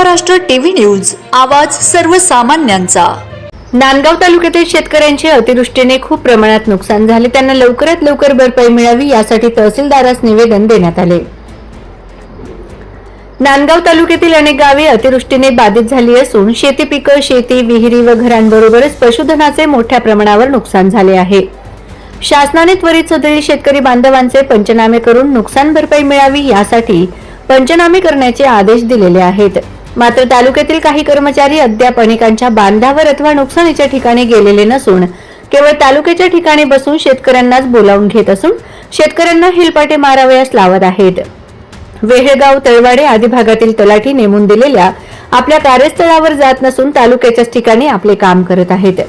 Maharashtra TV news आवाज सर्वसामान्यांचा. नांदगाव तालुक्यातील शेतकऱ्यांचे अतिवृष्टीने खूप प्रमाणात नुकसान झाले. त्यांना लवकरात लवकर भरपाई मिळावी यासाठी तहसीलदारास निवेदन देण्यात आले. नांदगाव तालुक्यातील अनेक गावे अतिवृष्टीने बाधित झाली असून शेती पिकं शेती विहिरी व घरांबरोबरच पशुधनाचे मोठ्या प्रमाणावर नुकसान झाले आहे. शासनाने त्वरित सदळी शेतकरी बांधवांचे पंचनामे करून नुकसान भरपाई मिळावी यासाठी पंचनामे करण्याचे आदेश दिलेले आहेत. मात्र तालुक्यातील काही कर्मचारी अद्याप अनेकांच्या बांधावर अथवा नुकसानीच्या ठिकाणी गेलेले नसून केवळ तालुक्याच्या ठिकाणी बसून शेतकऱ्यांनाच बोलावून घेत असून शेतकऱ्यांना हिलपाटे मारावयास लावत आहेत. वेहेगाव तळवाडे आदी भागातील तलाठी नेमून दिलेल्या आपल्या कार्यस्थळावर जात नसून तालुक्याच्याच ठिकाणी आपले काम करत आहेत.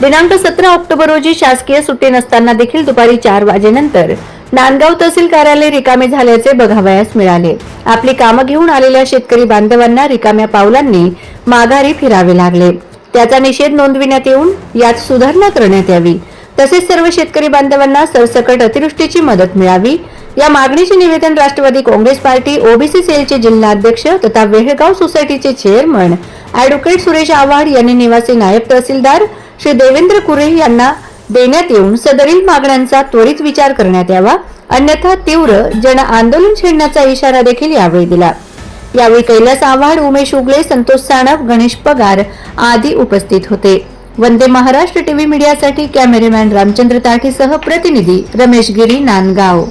दिनांक सतरा ऑक्टोबर रोजी शासकीय सुट्टी नसताना देखील दुपारी चार वाजेनंतर नांदगाव तहसील कार्यालय रिकामे झाल्याचे बघावयास मिळाले. आपली कामं घेऊन आलेल्या शेतकरी बांधवांना रिकाम्या पावलांनी माघारी फिरावे लागले. त्याचा निषेध नोंदविण्यात येऊन यात सुधारणा करण्यात यावी. तसेच सर्व शेतकरी बांधवांना सरसकट अतिवृष्टीची मदत मिळावी. या मागणीचे निवेदन राष्ट्रवादी काँग्रेस पार्टी ओबीसी सेलचे जिल्हाध्यक्ष तथा वेळगाव सोसायटीचे चेअरमन अॅडव्होकेट सुरेश आव्हाड यांनी निवासी नायब तहसीलदार श्री देवेंद्र कुरे यांना देण्यात येऊन सदरील मागण्यांचा त्वरित विचार करण्यात यावा अन्यथा तीव्र जन आंदोलन छेडण्याचा इशारा देखील यावेळी दिला. यावेळी कैलास आव्हाड उमेश उगले संतोष साणप गणेश पगार आदी उपस्थित होते. वंदे महाराष्ट्र टीव्ही मीडियासाठी कॅमेरेमॅन रामचंद्र ताठीसह प्रतिनिधी रमेश गिरी नांदगाव.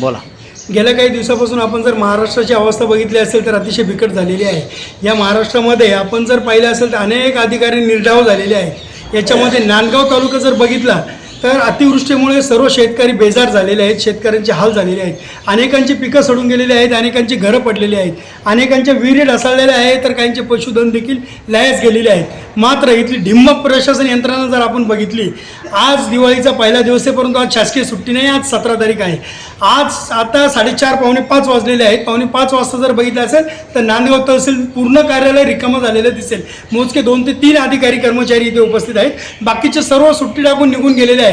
बोला. गेल्या काही दिवसापासून आपण जर महाराष्ट्राची अवस्था बघितली असेल तर अतिशय बिकट झालेली आहे. या महाराष्ट्रामध्ये आपण जर पाहिलं असेल तर अनेक अधिकारी निर्धाव झालेले आहेत. याच्यामध्ये नांदगाव तालुका जर बघितला तर अतिवृष्टीमुळे सर्व शेतकरी बेजार झालेले आहेत शेतकऱ्यांचे हाल झालेले आहेत. अनेकांची पिकं सडून गेलेली आहेत अनेकांची घरं पडलेली आहेत. अनेकांच्या विहिरी ढासळलेल्या आहेत तर काहींचे पशुधन देखील लयास गेलेले आहेत. मात्र इथली ढिम्मक प्रशासन यंत्रणा जर आपण बघितली आज दिवाळीचा पहिला दिवस आहे परंतु आज शासकीय सुट्टी नाही आज सतरा तारीख आहे. आज आता साडेचार पावणे पाच वाजलेले आहेत. पावणे पाच वाजता जर बघितलं असेल तर नांदगाव तहसील पूर्ण कार्यालय रिकामं झालेलं दिसेल. मोजके दोन ते तीन अधिकारी कर्मचारी इथे उपस्थित आहेत. बाकीचे सर्व सुट्टी टाकून निघून गेलेले आहेत.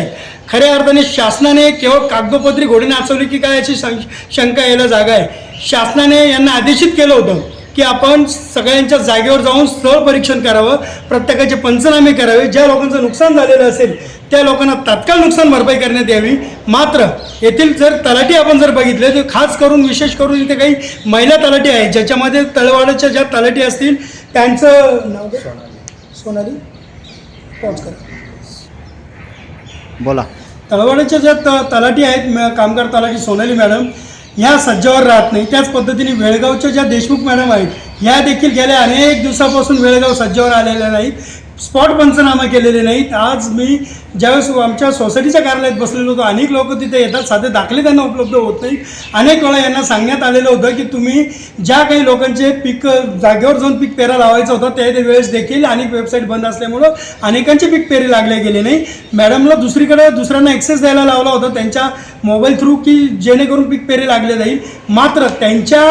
खऱ्या अर्थाने शासनाने केवळ कागदोपत्री घोडे नाचवली की काय याची शंका यायला जागा आहे. शासनाने यांना आदेशित केलं होतं की आपण सगळ्यांच्या जागेवर जाऊन स्थळ परीक्षण करावं प्रत्येकाचे पंचनामे करावे. ज्या लोकांचं नुकसान झालेलं असेल त्या लोकांना तात्काळ नुकसान भरपाई करण्यात यावी. मात्र येथील जर तलाठी आपण जर बघितले तर खास करून विशेष करून इथे काही महिला तलाठी आहेत ज्याच्यामध्ये तळवाडाच्या ज्या तलाठी असतील त्यांचं नाव सोनाली. सोनाली. पॉज करा. बोला. तळवाड्याच्या ज्या त तलाठी आहेत म- कामगार तलाठी सोनाली मॅडम ह्या सज्जावर राहत नाही. त्याच पद्धतीने वेळगावच्या ज्या देशमुख मॅडम आहेत ह्या देखील गेल्या अनेक दिवसापासून वेळगाव सज्जावर आलेल्या नाहीत. स्पॉट पंचनामा केलेले नाहीत. आज मी ज्यावेळेस आमच्या सोसायटीच्या कार्यालयात बसलेलो होतो अनेक लोक तिथे येतात. साधे दाखले त्यांना उपलब्ध होत नाहीत. अनेक वेळा यांना सांगण्यात आलेलं होतं की तुम्ही ज्या काही लोकांचे पीक जागेवर जाऊन पीक पेरा लावायचं होतं त्या त्या वेळेस देखील अनेक वेबसाईट बंद असल्यामुळं अनेकांचे पीक पेरे लागले गेले नाही. मॅडमला दुसरीकडे दुसऱ्यांना ॲक्सेस द्यायला लावला होता त्यांच्या मोबाईल थ्रू की जेणेकरून पीक पेरे लागले जाईल मात्र त्यांच्या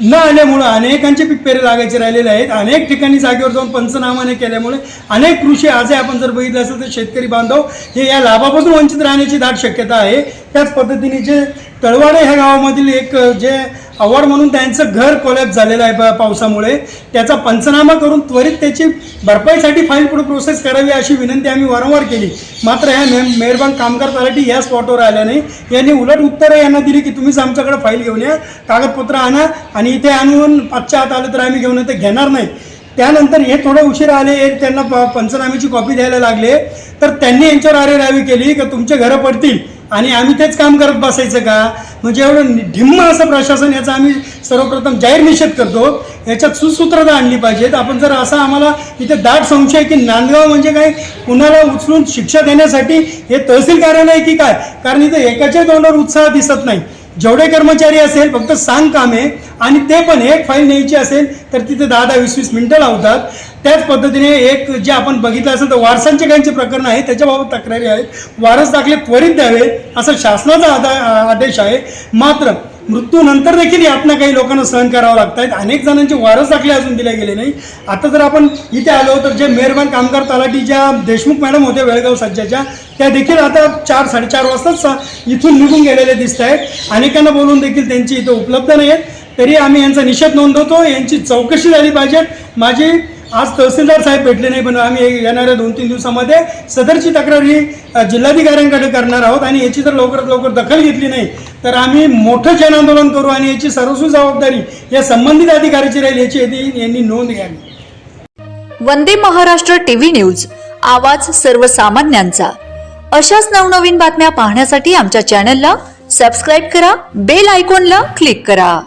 न आल्यामुळं अनेकांचे पिकपेरे लागायचे राहिलेले आहेत. अनेक ठिकाणी जागेवर जाऊन पंचनामाने केल्यामुळे अनेक कृषी आजही आपण जर बघितलं असेल तर शेतकरी बांधव हे या लाभापासून वंचित राहण्याची दाट शक्यता आहे. त्याच पद्धतीने जे तळवाडे ह्या गावामधील एक जे अवॉर्ड म्हणून त्यांचं घर कोलॅप झालेलं आहे पावसामुळे. त्याचा पंचनामा करून त्वरित त्याची भरपाईसाठी फाईल पुढे प्रोसेस करावी अशी विनंती आम्ही वारंवार केली. मात्र ह्या मे मेहरबान कामगार तलाठी या स्पॉटवर आल्या नाही. यांनी उलट उत्तरं यांना दिली की तुम्हीच आमच्याकडे फाईल घेऊन या कागदपत्र आणा आणि इथे आणून पाचच्या आत आलं तर आम्ही घेऊन ते घेणार नाही. त्यानंतर हे थोडं उशीर आले त्यांना प- पंचनाम्याची कॉपी द्यायला लागले. तर त्यांनी यांच्यावर आरेरावी केली की तुमचे घरं पडतील आणि आम्ही तेच काम करत बसायचं का? म्हणजे एवढं ढिम्म असं प्रशासन याचा आम्ही सर्वप्रथम जाहीर निषेध करतो. याच्यात सुसूत्रता आणली पाहिजेत. आपण जर असा आम्हाला इथे दाट संशय की नांदगाव म्हणजे काय? कुणाला उचलून शिक्षा देण्यासाठी हे तहसील कार्यालय की काय? कारण इथे एकाच्या तोंडावर उत्साह दिसत नाही. जेवढे कर्मचारी असेल फक्त सांग कामे आणि ते पण एक फाईल न्यायची असेल तर तिथे दहा दहा वीस वीस मिनटं लावतात. त्याच पद्धतीने एक जे आपण बघितलं असेल तर वारसांचे काहींचे प्रकरण आहे त्याच्याबाबत तक्रारी आहेत. वारस दाखले त्वरित द्यावे असा शासनाचा आदा आदेश आहे. मात्र मृत्यूनंतर देखील यातना काही लोकांना सहन करावं लागत आहेत अनेक जणांचे वारस दाखले अजून दिले गेले नाही. आता जर आपण इथे आलो तर जे मेहरबान कामगार तलाठी ज्या देशमुख मॅडम होत्या वेळगाव सज्जाच्या त्या देखील आता चार साडेचार वाजताच इथून निघून गेलेले दिसत आहेत. अनेकांना बोलून देखील त्यांची इथं उपलब्ध नाही आहेत तरी आम्ही यांचा निषेध नोंदवतो. यांची चौकशी झाली पाहिजे. माझी आज तहसीलदार साहेब भेटले नाही पण आम्ही येणाऱ्या दोन तीन दिवसामध्ये सदरची तक्रार ही जिल्हाधिकाऱ्यांकडे करणार आहोत आणि याची जर लवकरात लवकर दखल घेतली नाही तर आम्ही मोठं जनांदोलन करू आणि याची सर्वस्वी जबाबदारी या संबंधित अधिकाऱ्याची राहील याची यांनी नोंद घ्यावी. वंदे महाराष्ट्र टीव्ही न्यूज आवाज सर्वसामान्यांचा. अशाच नवनवीन बातम्या पाहण्यासाठी आमच्या चॅनलला सबस्क्राईब करा बेल आयकॉनला क्लिक करा.